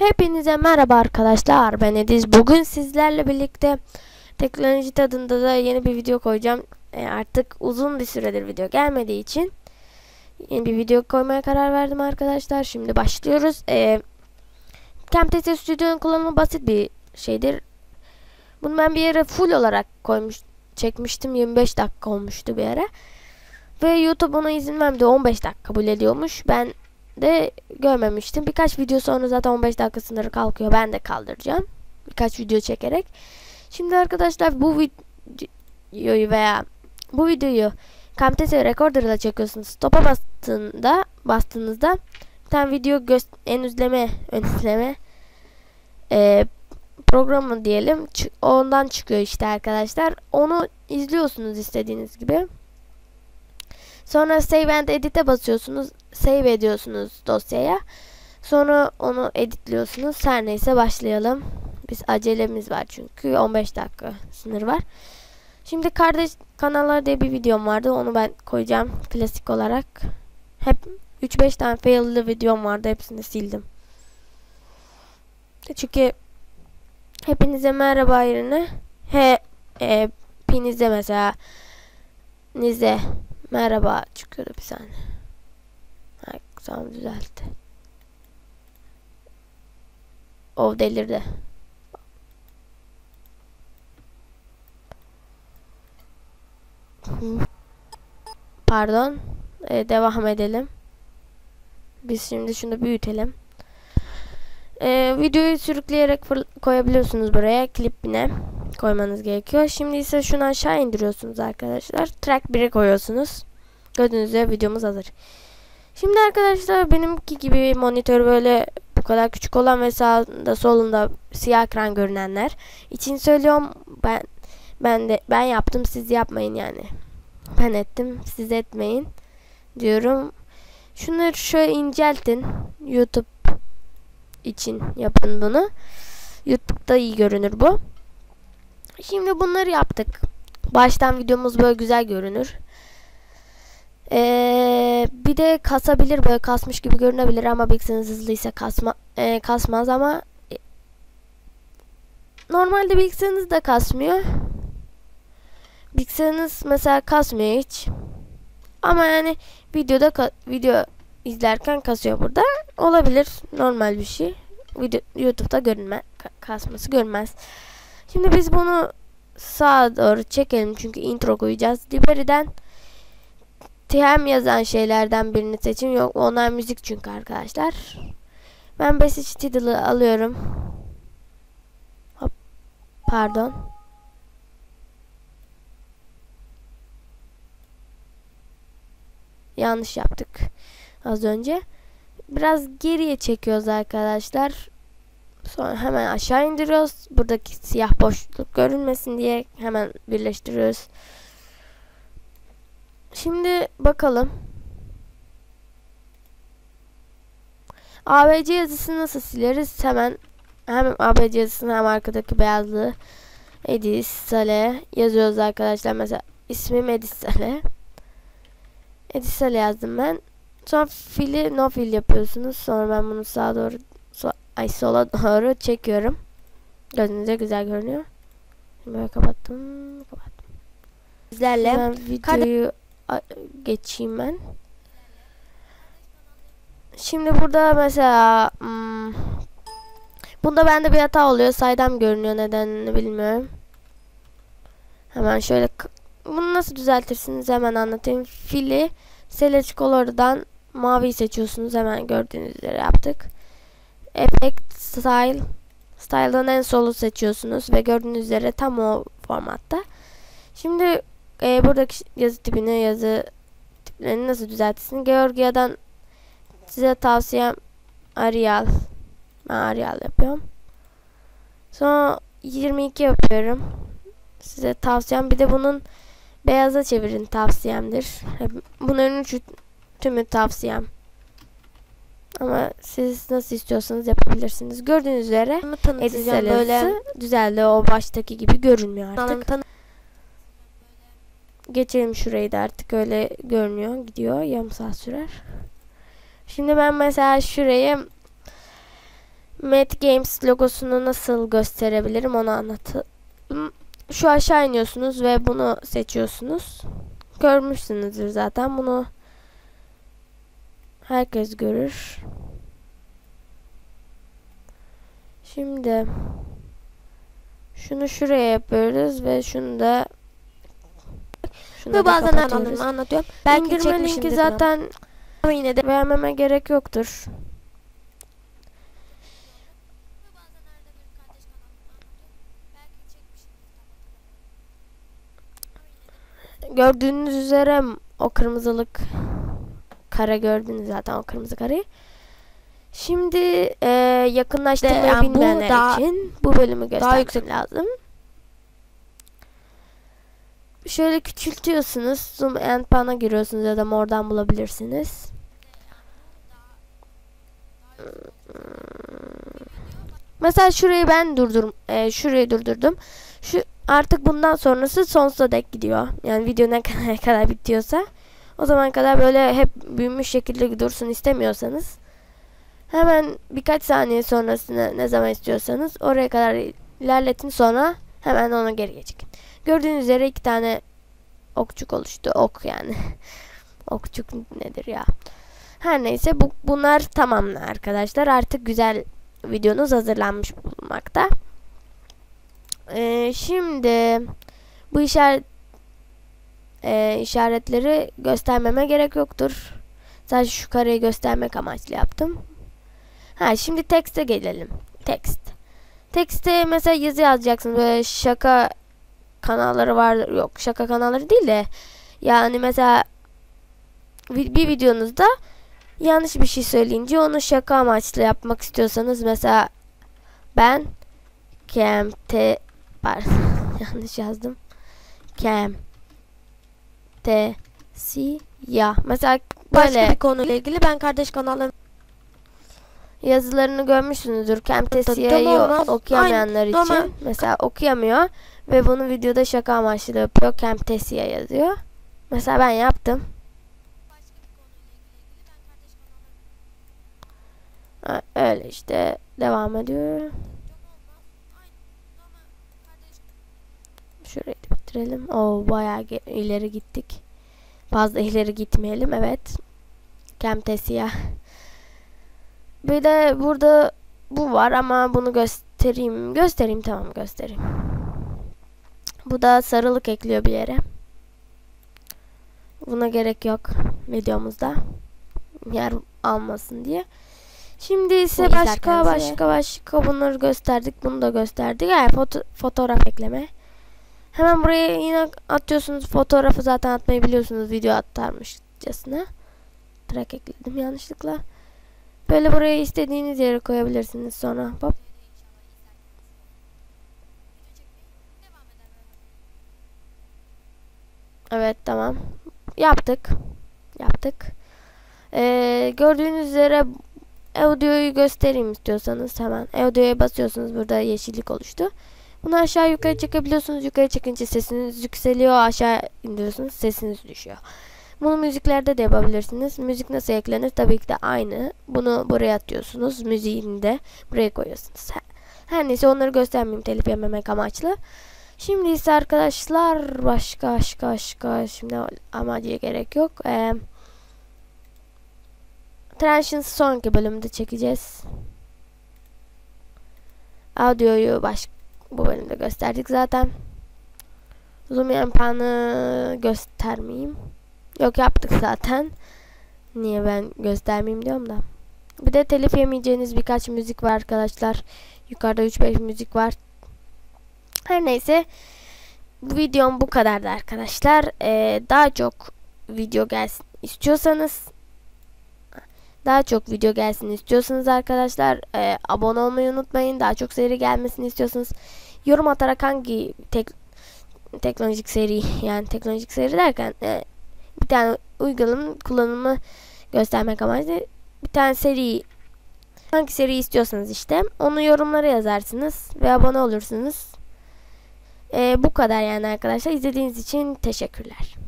Hepinize merhaba arkadaşlar ben Ediz. Bugün sizlerle birlikte teknoloji tadında da yeni bir video koyacağım. E, artık uzun bir süredir video gelmediği için yeni bir video koymaya karar verdim arkadaşlar. Şimdi başlıyoruz. E, Camtasia Studio'nun kullanımı basit bir şeydir. Bunu ben bir yere full olarak koymuş çekmiştim. 25 dakika olmuştu bir yere. Ve YouTube ona izin vermedi. 15 dakika kabul ediyormuş. Ben de görmemiştim. Birkaç video sonra zaten 15 dakika sınırı kalkıyor. Ben de kaldıracağım. Birkaç video çekerek. Şimdi arkadaşlar bu videoyu veya bu videoyu Camtasia Recorder ile çekiyorsunuz. Stop'a bastığında bastığınızda bir tane video en üzleme ön izleme e, programı diyelim. Ondan çıkıyor işte arkadaşlar. Onu izliyorsunuz istediğiniz gibi. Sonra Save and Edit'e basıyorsunuz. Save ediyorsunuz dosyaya. Sonra onu editliyorsunuz. Her neyse başlayalım. Biz acelemiz var çünkü 15 dakika sınır var. Şimdi kardeş kanallar diye bir videom vardı. Onu ben koyacağım klasik olarak. Hep 3-5 tane fail'lı videom vardı. Hepsini sildim. Çünkü hepinize merhaba yerine he e, pinize mesela nize merhaba çıkıyordu bir saniye. Tamam düzeltti. O delirdi. Pardon. Ee, devam edelim. Biz şimdi şunu büyütelim. Ee, videoyu sürükleyerek koyabiliyorsunuz buraya. Klipine koymanız gerekiyor. Şimdi ise şunu aşağı indiriyorsunuz arkadaşlar. Track 1'e koyuyorsunuz. Gördüğünüz üzere videomuz hazır. Şimdi arkadaşlar benimki gibi monitör böyle bu kadar küçük olan ve sağında solunda siyah ekran görünenler için söylüyorum ben ben de ben yaptım siz yapmayın yani. Ben ettim siz etmeyin diyorum. Şunları şöyle inceltin. YouTube için yapın bunu. YouTube'da iyi görünür bu. Şimdi bunları yaptık. Baştan videomuz böyle güzel görünür. Bir de kasabilir böyle kasmış gibi görünebilir ama bilgisayarınız hızlıysa kasma, e, kasmaz ama e, normalde bilgisayarınız da kasmıyor. Bilgisayarınız mesela kasmıyor hiç. Ama yani videoda video izlerken kasıyor burada. Olabilir. Normal bir şey. Video, YouTube'da görünme kasması görünmez. Şimdi biz bunu sağa doğru çekelim çünkü intro koyacağız. Liberi'den TM yazan şeylerden birini seçin. Yok onlar müzik çünkü arkadaşlar. Ben Basic Tiddle'ı alıyorum. Hop. Pardon. Yanlış yaptık. Az önce. Biraz geriye çekiyoruz arkadaşlar. Sonra hemen aşağı indiriyoruz. Buradaki siyah boşluk görünmesin diye hemen birleştiriyoruz. Şimdi bakalım. ABC yazısını nasıl sileriz? Hemen hem ABC yazısını hem arkadaki beyazlığı Edis Sale yazıyoruz arkadaşlar. Mesela ismim Edis Sale. Edis Sale yazdım ben. Sonra fili no fil yapıyorsunuz. Sonra ben bunu sağa doğru so ay sola doğru çekiyorum. Gözünüze güzel görünüyor. Şimdi böyle kapattım. Kapattım. Sizlerle videoyu geçeyim ben. Şimdi burada mesela hmm, bunda bende bir hata oluyor. Saydam görünüyor nedenini bilmiyorum. Hemen şöyle bunu nasıl düzeltirsiniz hemen anlatayım. Fili Select Color'dan mavi seçiyorsunuz. Hemen gördüğünüz üzere yaptık. Effect Style Style'dan en solu seçiyorsunuz ve gördüğünüz üzere tam o formatta. Şimdi e, buradaki yazı tipini, yazı tiplerini nasıl düzeltirsin? Georgia'dan size tavsiyem Arial. Ben Arial yapıyorum. Sonra 22 yapıyorum. Size tavsiyem bir de bunun beyaza çevirin tavsiyemdir. Bunların üçü tümü tavsiyem. Ama siz nasıl istiyorsanız yapabilirsiniz. Gördüğünüz üzere editler böyle düzeldi. O baştaki gibi görünmüyor artık. Geçelim şurayı da artık öyle görünüyor. Gidiyor. Yarım saat sürer. Şimdi ben mesela şurayı Mad Games logosunu nasıl gösterebilirim onu anlatayım. Şu aşağı iniyorsunuz ve bunu seçiyorsunuz. Görmüşsünüzdür zaten bunu. Herkes görür. Şimdi şunu şuraya yapıyoruz ve şunu da Ve bazen anlamını anlatıyorum. Belki İndirme linki zaten ama yine de vermeme gerek yoktur. Gördüğünüz üzere o kırmızılık kare gördünüz zaten o kırmızı kareyi. Şimdi e, yakınlaştırmayı yani bilmeyenler daha- için bu bölümü göstermem yüksek. lazım. Şöyle küçültüyorsunuz. Zoom and pan'a giriyorsunuz ya da oradan bulabilirsiniz. Mesela şurayı ben durdur, e, şurayı durdurdum. Şu artık bundan sonrası sonsuza dek gidiyor. Yani video ne kadar, kadar bitiyorsa o zaman kadar böyle hep büyümüş şekilde dursun istemiyorsanız hemen birkaç saniye sonrasını ne zaman istiyorsanız oraya kadar ilerletin sonra hemen ona geri geçin. Gördüğünüz üzere iki tane okçuk oluştu. Ok yani. okçuk nedir ya? Her neyse bu, bunlar tamamlı arkadaşlar. Artık güzel videonuz hazırlanmış bulunmakta. Ee, şimdi bu işaret e, işaretleri göstermeme gerek yoktur. Sadece şu kareyi göstermek amaçlı yaptım. Ha şimdi tekste gelelim. Tekst. Tekste mesela yazı yazacaksınız. Böyle şaka kanalları var. Yok şaka kanalları değil de yani mesela bir videonuzda yanlış bir şey söyleyince onu şaka amaçlı yapmak istiyorsanız mesela ben kemte pardon yanlış yazdım. Kem te si ya. Mesela Başka böyle bir konuyla ilgili ben kardeş kanallarım yazılarını görmüşsünüzdür. Normal, okuyamayanlar için. Mesela okuyamıyor ve bunu videoda şaka amaçlı yapıyor. Camtasia yazıyor. Mesela ben yaptım. Öyle işte devam ediyor. Şurayı da bitirelim. Oo bayağı ileri gittik. Fazla ileri gitmeyelim. Evet. Camtasia. Bir de burada bu var ama bunu göstereyim. Göstereyim tamam göstereyim. Bu da sarılık ekliyor bir yere. Buna gerek yok videomuzda. Yer almasın diye. Şimdi ise Bu başka başka başka bunları gösterdik. Bunu da gösterdik. Yani foto- fotoğraf ekleme. Hemen buraya yine atıyorsunuz. Fotoğrafı zaten atmayı biliyorsunuz. Video atarmışçasına. Track ekledim yanlışlıkla. Böyle buraya istediğiniz yere koyabilirsiniz sonra. Hop. Evet tamam. Yaptık. Yaptık. Ee, gördüğünüz üzere audio'yu göstereyim istiyorsanız hemen. Audio'ya basıyorsunuz. Burada yeşillik oluştu. Bunu aşağı yukarı çekebiliyorsunuz. Yukarı çekince sesiniz yükseliyor. Aşağı indiriyorsunuz. Sesiniz düşüyor. Bunu müziklerde de yapabilirsiniz. Müzik nasıl eklenir? Tabii ki de aynı. Bunu buraya atıyorsunuz. Müziğini de buraya koyuyorsunuz. Her, neyse onları göstermeyeyim telif yememek amaçlı. Şimdi ise arkadaşlar başka başka başka şimdi amacıya gerek yok. Ee, Transions'ı sonraki bölümde çekeceğiz. Audio'yu baş bu bölümde gösterdik zaten. Zoom yapanı göstermeyeyim. Yok yaptık zaten. Niye ben göstermeyeyim diyorum da. Bir de telif yemeyeceğiniz birkaç müzik var arkadaşlar. Yukarıda 3-5 müzik var. Her neyse. Videom bu kadardı arkadaşlar. Ee, daha çok video gelsin istiyorsanız daha çok video gelsin istiyorsanız arkadaşlar e, abone olmayı unutmayın. Daha çok seri gelmesini istiyorsanız yorum atarak hangi tek, teknolojik seri yani teknolojik seri derken e, bir tane uygulamanın kullanımı göstermek amaçlı bir tane seri hangi seri istiyorsanız işte onu yorumlara yazarsınız ve abone olursunuz. E, bu kadar yani arkadaşlar. İzlediğiniz için teşekkürler.